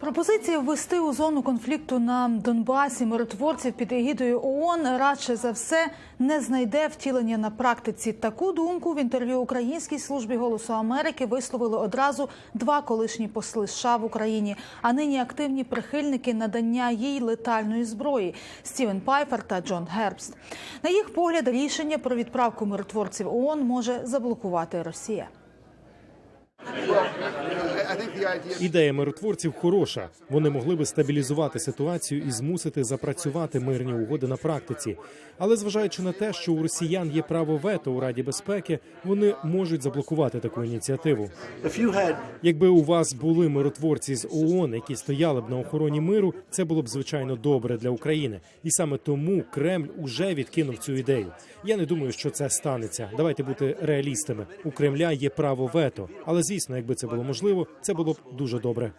Пропозиція ввести у зону конфлікту на Донбасі миротворців під егідою ООН радше за все не знайде втілення на практиці. Таку думку в інтерв'ю Українській службі голосу Америки висловили одразу два колишні посли США в Україні, а нині активні прихильники надання їй летальної зброї Стівен Пайфер та Джон Гербст. На їх погляд, рішення про відправку миротворців ООН може заблокувати Росія. Ідея миротворців хороша. Вони могли би стабілізувати ситуацію і змусити запрацювати мирні угоди на практиці. Але зважаючи на те, що у росіян є право вето у Раді безпеки, вони можуть заблокувати таку ініціативу. Якби у вас були миротворці з ООН, які стояли б на охороні миру, це було б звичайно добре для України, і саме тому Кремль уже відкинув цю ідею. Я не думаю, що це станеться. Давайте бути реалістами. У Кремля є право вето, але звісно, якби це було можливо, це було б дуже добре.